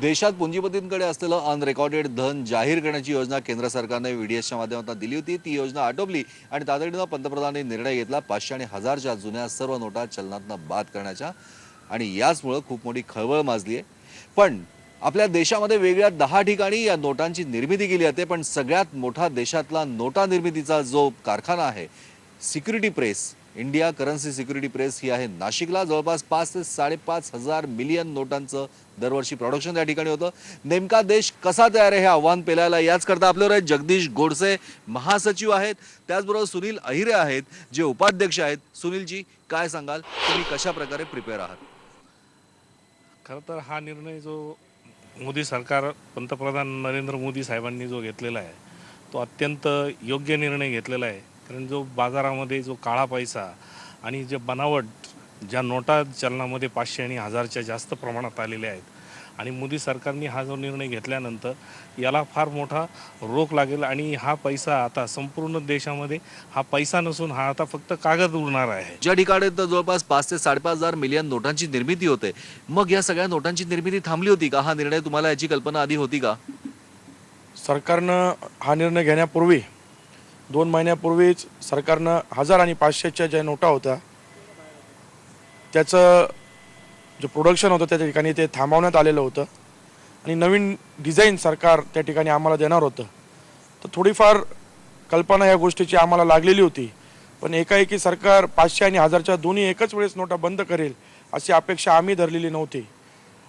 देशात पुंजीपतींकडे असलेलं अनरेकॉर्डेड धन जाहीर करण्याची योजना केंद्र सरकारने व्हीडीएसच्या माध्यमातून दिली होती. ती योजना आटोपली आणि तातडीनं पंतप्रधानांनी निर्णय घेतला. पाचशे आणि हजारच्या जुन्या सर्व नोटा चलनातनं बाद करण्याच्या आणि याचमुळं खूप मोठी खळबळ माजली आहे पण आपल्या देशामध्ये वेगळ्या दहा ठिकाणी या नोटांची निर्मिती केली जाते. पण सगळ्यात मोठा देशातला नोटा निर्मितीचा जो कारखाना आहे security press India currency security press ही आहे. नाशिकला जवळपास पाच ते साडेपाच हजार मिलियन नोटांचं दरवर्षी प्रोडक्शन त्या ठिकाणी होतं. नेमका देश कसा तयार आहे हे आव्हान पेलायला याच करता आपल्यावर आहेत जगदीश गोडसे महासचिव आहेत. त्याचबरोबर सुनील अहिरे आहेत जे उपाध्यक्ष आहेत. सुनीलजी काय सांगाल? तुम्ही कशा प्रकारे प्रिपेअर आहात? खरं तर हा निर्णय जो मोदी सरकार पंतप्रधान नरेंद्र मोदी साहेबांनी जो घेतलेला आहे तो अत्यंत योग्य निर्णय घेतलेला आहे. कारण जो बाजारामध्ये जो काळा पैसा आणि जे बनावट ज्या नोटा चलनामध्ये पाचशे आणि हजारच्या जास्त प्रमाणात आलेल्या आहेत आणि मोदी सरकारने हा जो निर्णय घेतल्यानंतर याला फार मोठा रोख लागेल आणि हा पैसा आता संपूर्ण देशामध्ये हा पैसा नसून हा आता फक्त कागद उरणार आहे. ज्या ठिकाणी तर जवळपास पाच ते साडेपाच हजार मिलियन नोटांची निर्मिती होते मग या सगळ्या नोटांची निर्मिती थांबली होती का? हा निर्णय तुम्हाला याची कल्पना आधी होती का? सरकारनं हा निर्णय घेण्यापूर्वी दोन महिन्यापूर्वीच सरकारनं हजार आणि पाचशेच्या ज्या नोटा होत्या त्याचं जे प्रोडक्शन होतं त्या ठिकाणी ते थांबवण्यात आलेलं होतं. आणि नवीन डिझाईन सरकार त्या ठिकाणी आम्हाला देणार होतं. तर थोडीफार कल्पना या गोष्टीची आम्हाला लागलेली होती. पण एकाएकी सरकार पाचशे आणि हजारच्या दोन्ही एकच वेळेस नोटा बंद करेल अशी अपेक्षा आम्ही धरलेली नव्हती.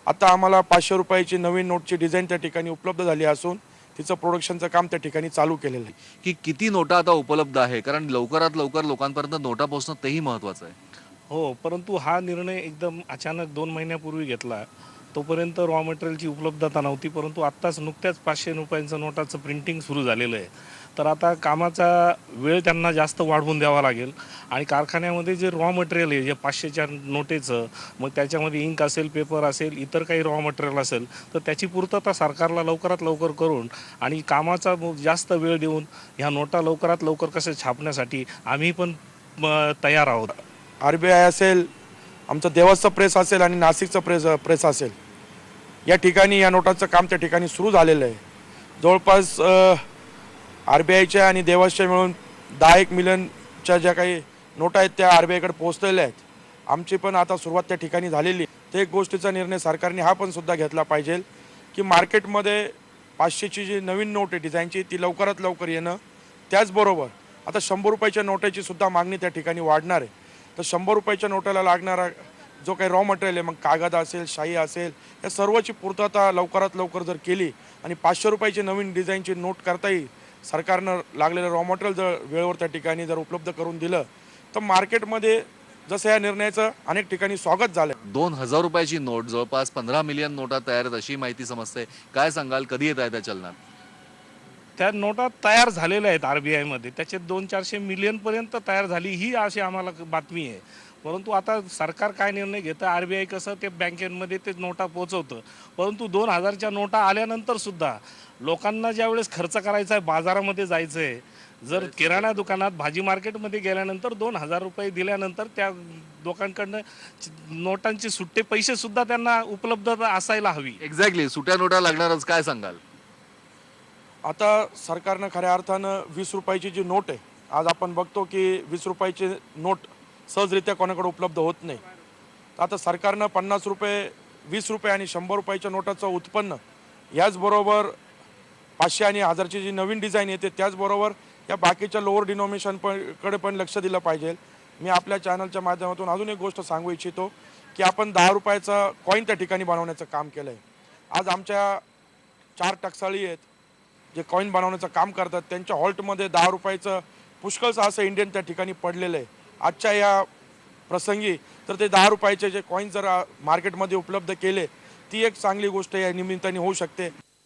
आता आम्हाला पाचशे रुपयाची नवीन नोटची डिझाईन त्या ठिकाणी उपलब्ध झाली असून तिचं प्रोडक्शनचं काम त्या ठिकाणी चालू केलेलं आहे. की किती नोटा आता उपलब्ध आहे? कारण लवकरात लवकर लोकांपर्यंत नोटा पोहोचणं तेही महत्वाचं आहे. हो परंतु हा निर्णय एकदम अचानक दोन महिन्यापूर्वी घेतला. तोपर्यंत रॉ मटेरियलची उपलब्धता नव्हती परंतु आत्ताच नुकत्याच पाचशे रुपयांचं नोटाचं प्रिंटिंग सुरू झालेलं आहे. तर आता कामाचा वेळ त्यांना जास्त वाढवून द्यावा लागेल. आणि कारखान्यामध्ये जे रॉ मटेरियल आहे जे पाचशेच्या नोटेचं मग त्याच्यामध्ये इंक असेल पेपर असेल इतर काही रॉ मटेरियल असेल तर त्याची पूर्तता सरकारला लवकरात लवकर करून आणि कामाचा मग जास्त वेळ देऊन ह्या नोटा लवकरात लवकर कसं छापण्यासाठी आम्ही पण तयार आहोत. आर बी आय असेल आमचं देवाचं प्रेस असेल आणि नाशिकचं प्रेस प्रेस असेल. या ठिकाणी या नोटांचं काम त्या ठिकाणी सुरू झालेलं आहे. जवळपास आर बी आयच्या आणि देवासच्या मिळून दहा एक मिलियनच्या ज्या काही नोटा आहेत त्या आर बी आयकडे पोहोचलेल्या आहेत. आमची पण आता सुरुवात त्या ठिकाणी झालेली ते एक गोष्टीचा निर्णय सरकारने हा पण सुद्धा घेतला पाहिजे की मार्केटमध्ये पाचशेची जी नवीन नोट आहे डिझाईनची ती लवकरात लवकर येणं त्याचबरोबर आता शंभर रुपयाच्या नोटाची सुद्धा मागणी त्या ठिकाणी वाढणार आहे. तर शंभर रुपयाच्या नोटाला लागणारा जो काही रॉ मटेरियल आहे मग कागद असेल शाई असेल या सर्वची पूर्तता लवकरात लवकर जर केली आणि पाचशे रुपयाची नवीन डिझाईनची नोट करता येईल सरकारनं लागलेलं रॉ मटेरियल जर वेळेवर त्या ठिकाणी जर उपलब्ध करून दिलं तर मार्केटमध्ये जसं या निर्णयाचं अनेक ठिकाणी स्वागत झालं दोन हजार रुपयाची नोट जवळपास पंधरा मिलियन नोटा तयार आहेत अशी माहिती समजते काय सांगाल? कधी येत आहे त्या चलनात? त्या नोटा तयार झालेल्या आहेत आर बी आयमध्ये त्याचे दोन चारशे मिलियनपर्यंत तयार झाली ही अशी आम्हाला बातमी आहे. परंतु आता सरकार काय निर्णय घेतं? आर बी आय कसं ते बँकेमध्ये ते नोटा पोचवतं? परंतु दोन हजारच्या नोटा आल्यानंतर सुद्धा लोकांना ज्यावेळेस खर्च करायचा आहे बाजारामध्ये जायचं आहे. जर किराणा दुकानात भाजी मार्केटमध्ये गेल्यानंतर दोन हजार रुपये दिल्यानंतर त्या लोकांकडनं नोटांचे सुट्टे पैसे सुद्धा त्यांना उपलब्धता असायला हवी. एक्झॅक्टली सुट्या नोटा लागणारच काय सांगाल? आता सरकारनं खऱ्या अर्थानं वीस रुपयाची जी नोट आहे आज आपण बघतो की वीस रुपयाची नोट सहजरित्या कोणाकडे उपलब्ध होत नाही. आता सरकारनं पन्नास रुपये वीस रुपये आणि शंभर रुपयाच्या नोटाचं उत्पन्न याचबरोबर पाचशे आणि हजारची जी नवीन डिझाईन येते त्याचबरोबर या बाकीच्या लोअर डिनॉमिनेशन पण कडे पण लक्ष दिलं पाहिजे. मी आपल्या चॅनलच्या माध्यमातून अजून एक गोष्ट सांगू इच्छितो की आपण दहा रुपयाचा कॉईन त्या ठिकाणी बनवण्याचं काम केलं आहे आज आमच्या चार टकसाळी आहेत जे कॉईन बनवण्याचं काम करतात त्यांच्या हॉल्टमध्ये दहा रुपयाचं पुष्कळचं असं इंडियन त्या ठिकाणी पडलेलं आहे. आजच्या या प्रसंगी तर ते दहा रुपयाचे जे कॉईन जर मार्केटमध्ये उपलब्ध केले ती एक चांगली गोष्ट या निमित्ताने होऊ शकते.